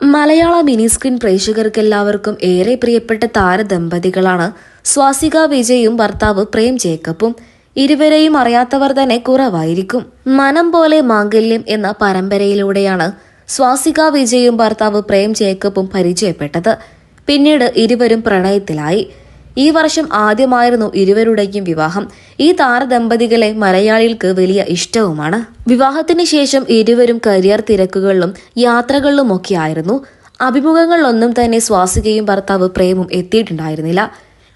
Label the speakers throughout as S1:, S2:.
S1: മലയാള mini screen പ്രേക്ഷകർക്കെല്ലാവർക്കും ഏറെ പ്രിയപ്പെട്ട താരദമ്പതികളാണ് സ്വാസിക വിജയും ഭർത്താവ് പ്രേം ജേക്കബും. ഇരുവരെയും അറിയാത്തവർ തന്നെ കുറവായിരിക്കും. മനം പോലെ മാംഗല്യം എന്ന പരമ്പരയിലൂടെയാണ് സ്വാസിക വിജയും ഭർത്താവ് പ്രേം ജേക്കബും പരിചയപ്പെട്ടത്. പിന്നീട് ഇരുവരും പ്രണയത്തിലായി. ഈ വർഷം ആദ്യമായിരുന്നു ഇരുവരുടെയും വിവാഹം. ഈ താരദമ്പതികളെ മലയാളികൾക്ക് വലിയ ഇഷ്ടവുമാണ്. വിവാഹത്തിന് ശേഷം ഇരുവരും കരിയർ തിരക്കുകളിലും യാത്രകളിലുമൊക്കെ ആയിരുന്നു. അഭിമുഖങ്ങളിലൊന്നും തന്നെ സ്വാസികയും ഭർത്താവ് പ്രേമും എത്തിയിട്ടുണ്ടായിരുന്നില്ല.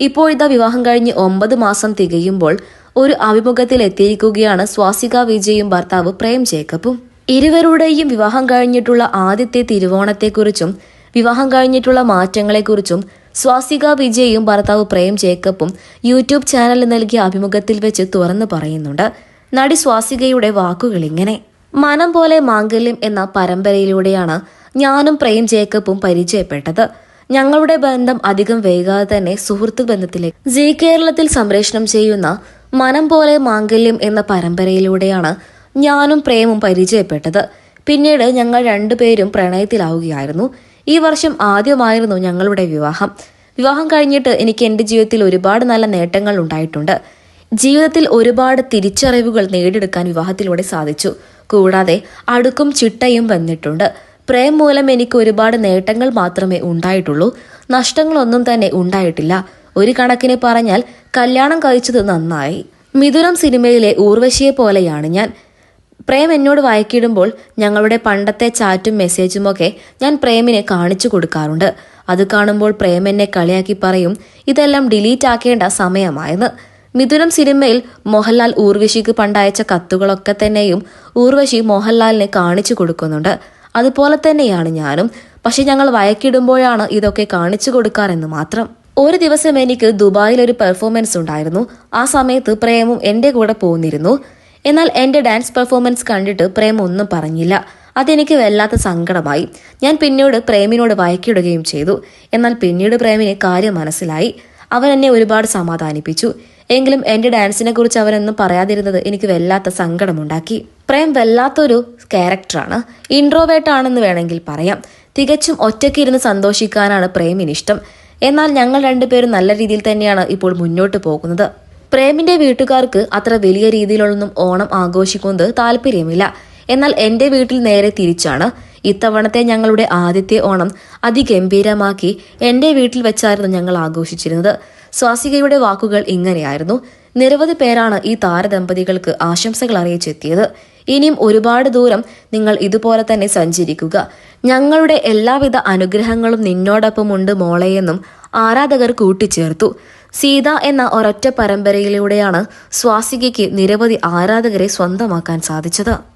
S1: ഇപ്പോഴത്തെ വിവാഹം കഴിഞ്ഞ് ഒമ്പത് മാസം തികയുമ്പോൾ ഒരു അഭിമുഖത്തിൽ എത്തിയിരിക്കുകയാണ് സ്വാസിക വിജയും ഭർത്താവ് പ്രേം ജേക്കബും. ഇരുവരുടെയും വിവാഹം കഴിഞ്ഞിട്ടുള്ള ആദ്യത്തെ തിരുവോണത്തെക്കുറിച്ചും വിവാഹം കഴിഞ്ഞിട്ടുള്ള മാറ്റങ്ങളെക്കുറിച്ചും സ്വാസിക വിജയും ഭർത്താവ് പ്രേം ജേക്കബും യൂട്യൂബ് ചാനലിൽ നൽകിയ അഭിമുഖത്തിൽ വെച്ച് തുറന്നു പറയുന്നുണ്ട്. നടി സ്വാസികയുടെ വാക്കുകൾ ഇങ്ങനെ. മനം പോലെ മാംഗല്യം എന്ന പരമ്പരയിലൂടെയാണ് ഞാനും പ്രേം ജേക്കബും പരിചയപ്പെട്ടത്. ഞങ്ങളുടെ ബന്ധം അധികം വൈകാതെ തന്നെ സുഹൃത്ത് ബന്ധത്തിലേക്ക്. ജി കേരളത്തിൽ സംപ്രേഷണം ചെയ്യുന്ന മനം പോലെ മാംഗല്യം എന്ന പരമ്പരയിലൂടെയാണ് ഞാനും പ്രേമും പരിചയപ്പെട്ടത്. പിന്നീട് ഞങ്ങൾ രണ്ടുപേരും പ്രണയത്തിലാവുകയായിരുന്നു. ഈ വർഷം ആദ്യമായിരുന്നു ഞങ്ങളുടെ വിവാഹം. വിവാഹം കഴിഞ്ഞിട്ട് എനിക്ക് എന്റെ ജീവിതത്തിൽ ഒരുപാട് നല്ല നേട്ടങ്ങൾ ഉണ്ടായിട്ടുണ്ട്. ജീവിതത്തിൽ ഒരുപാട് തിരിച്ചറിവുകൾ നേടിയെടുക്കാൻ വിവാഹത്തിലൂടെ സാധിച്ചു. കൂടാതെ അടുക്കും ചിട്ടയും വന്നിട്ടുണ്ട്. പ്രേം മൂലം എനിക്ക് ഒരുപാട് നേട്ടങ്ങൾ മാത്രമേ ഉണ്ടായിട്ടുള്ളൂ. നഷ്ടങ്ങളൊന്നും തന്നെ ഉണ്ടായിട്ടില്ല. ഒരു കണക്കിന് പറഞ്ഞാൽ കല്യാണം കഴിച്ചത് നന്നായി. മിഥുനം സിനിമയിലെ ഊർവശിയെ പോലെയാണ് ഞാൻ. പ്രേം എന്നോട് വായിക്കിടുമ്പോൾ ഞങ്ങളുടെ പണ്ടത്തെ ചാറ്റും മെസ്സേജുമൊക്കെ ഞാൻ പ്രേമിനെ കാണിച്ചു കൊടുക്കാറുണ്ട്. അത് കാണുമ്പോൾ പ്രേം എന്നെ കളിയാക്കി പറയും ഇതെല്ലാം ഡിലീറ്റ് ആക്കേണ്ട സമയമായെന്ന്. മിഥുനം സിനിമയിൽ മോഹൻലാൽ ഊർവശിക്ക് പണ്ടയച്ച കത്തുകളൊക്കെ തന്നെയും ഊർവശി മോഹൻലാലിനെ കാണിച്ചു കൊടുക്കുന്നുണ്ട്. അതുപോലെ തന്നെയാണ് ഞാനും. പക്ഷെ ഞങ്ങൾ വയക്കിടുമ്പോഴാണ് ഇതൊക്കെ കാണിച്ചു കൊടുക്കാറെന്ന് മാത്രം. ഒരു ദിവസം എനിക്ക് ദുബായിൽ ഒരു പെർഫോമൻസ് ഉണ്ടായിരുന്നു. ആ സമയത്ത് പ്രേമും എന്റെ കൂടെ പോന്നിരുന്നു. എന്നാൽ എന്റെ ഡാൻസ് പെർഫോമൻസ് കണ്ടിട്ട് പ്രേം ഒന്നും പറഞ്ഞില്ല. അതെനിക്ക് വല്ലാത്ത സങ്കടമായി. ഞാൻ പിന്നീട് പ്രേമിനോട് വയക്കിടുകയും ചെയ്തു. എന്നാൽ പിന്നീട് പ്രേമിന് കാര്യം മനസ്സിലായി. അവൻ എന്നെ ഒരുപാട് സമാധാനിപ്പിച്ചു. എങ്കിലും എന്റെ ഡാൻസിനെ കുറിച്ച് അവനൊന്നും പറയാതിരുന്നത് എനിക്ക് വല്ലാത്ത സങ്കടമുണ്ടാക്കി. പ്രേം വല്ലാത്തൊരു ക്യാരക്ടറാണ്. ഇൻട്രോവേറ്റ് ആണെന്ന് വേണമെങ്കിൽ പറയാം. തികച്ചും ഒറ്റയ്ക്കിരുന്ന് സന്തോഷിക്കാനാണ് പ്രേമിന് ഇഷ്ടം എന്നാൽ ഞങ്ങൾ രണ്ടുപേരും നല്ല രീതിയിൽ തന്നെയാണ് ഇപ്പോൾ മുന്നോട്ട് പോകുന്നത്. പ്രേമിന്റെ വീട്ടുകാർക്ക് അത്ര വലിയ രീതിയിലൊന്നും ഓണം ആഘോഷിക്കുന്നത് താല്പര്യമില്ല. എന്നാൽ എന്റെ വീട്ടിൽ നേരെ തിരിച്ചാണ്. ഇത്തവണത്തെ ഞങ്ങളുടെ ആദ്യത്തെ ഓണം അതിഗംഭീരമാക്കി എന്റെ വീട്ടിൽ വെച്ചായിരുന്നു ഞങ്ങൾ ആഘോഷിച്ചിരുന്നത്. സ്വാസികയുടെ വാക്കുകൾ ഇങ്ങനെയായിരുന്നു. നിരവധി പേരാണ് ഈ താരദമ്പതികൾക്ക് ആശംസകൾ അറിയിച്ചെത്തിയത്. ഇനിയും ഒരുപാട് ദൂരം നിങ്ങൾ ഇതുപോലെ തന്നെ സഞ്ചരിക്കുക. ഞങ്ങളുടെ എല്ലാവിധ അനുഗ്രഹങ്ങളും നിന്നോടൊപ്പമുണ്ട് മോളെയെന്നും ആരാധകർ കൂട്ടിച്ചേർത്തു. സീത എന്ന ഒരൊറ്റ പരമ്പരയിലൂടെയാണ് സ്വാസികയ്ക്ക് നിരവധി ആരാധകരെ സ്വന്തമാക്കാൻ സാധിച്ചത്.